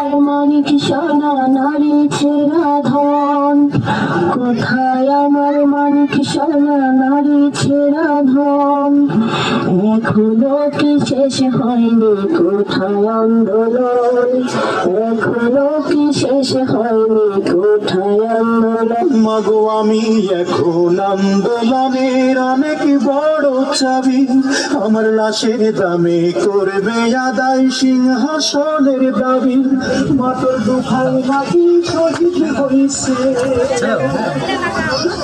আমার কৃষ্ণ নারী ছেড়াধন কোথায় আমার মানিক কৃষ্ণ নারী ছেড়া ধন? এখনও কি শেষ হয়নি কোথায় আন্দোলন? এখনও কি শেষ হয়নি কোথায় আন্দোলন? মাগো আমি এখন আন্দোলনের অনেক বড় চাবি। আমার লাশের দামে করবে আদায় সিংহাসনের দাবি। মাতর দুখাই নাকি শহীদ হয়েছে? মাতর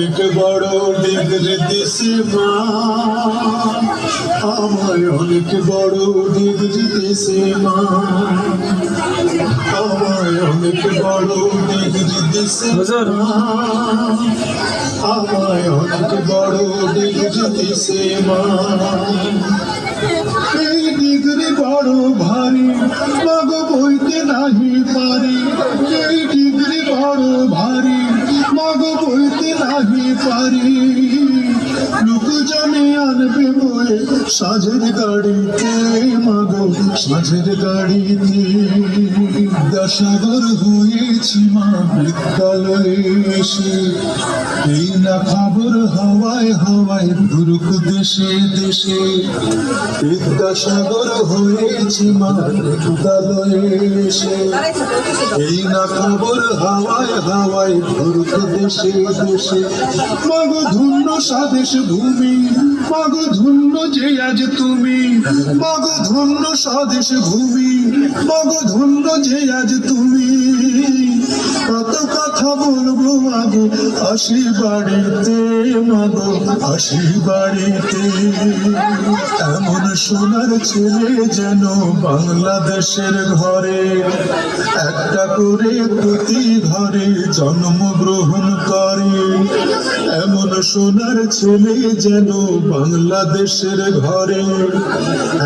অনেক বড় ডিগ্রি দিছে মা আমায় অনেক বড় ডিগ্রি দিছে মা আমায় অনেক বড় ডিগ্রি দিছে আমায় অনেক বড় ডিগ্রি দিছে মা এই ডিগ্রি বড় ভারী মগ বইতে নাহি পারি। পারি। লোক জানে আনবে বয়ে সাজের গাড়িতে মাগো সাজের গাড়িতে। দশাগর হয়েছি মা এই না খবর হাওয়ায় হাওয়ায় দুর্গ দেশে দেশে। বিদ্যাসাগর হয়েছি মা এই না খবর হাওয়ায় হাওয়ায় দুর্গ দেশে দেশে। মগ ধন্য স্বদেশ ভূমি, মগ ধন্য যে আজ তুমি। মগ ধন্য স্বদেশ ভূমি, মগ ধন্য যে আজ তুমি কত কথা বলব মাগো? আসি বাড়িতে মাগো আসি বাড়িতে এমন সোনার ছেলে যেন বাংলাদেশের ঘরে একটা করে প্রতি ঘরে জন্মগ্রহণ করে। এমন সোনার ছেলে যেন বাংলাদেশের ঘরে।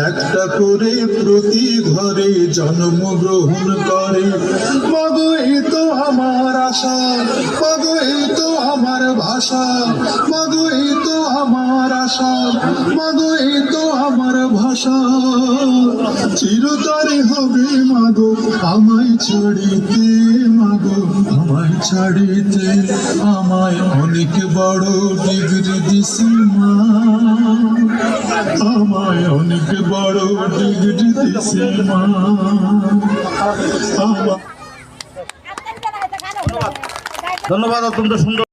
একটা করে প্রতি ঘরে জন্মগ্রহণ করে। মাগো এই তো আমার আশা। মাগো এই তো আমার ভাষা। মাগো এই তো আমার আশা। মাগো এই তো আমার ভাষা। চিরতরে হবে মাগো, আমায় ছাড়িতে মাগো। আমায় ছাড়িতে আমায় অনেক বড় ডিগ্রি দিছি আমায় অনেক বড় ডিগ্রি দিছি ধন্যবাদ, অত্যন্ত সুন্দর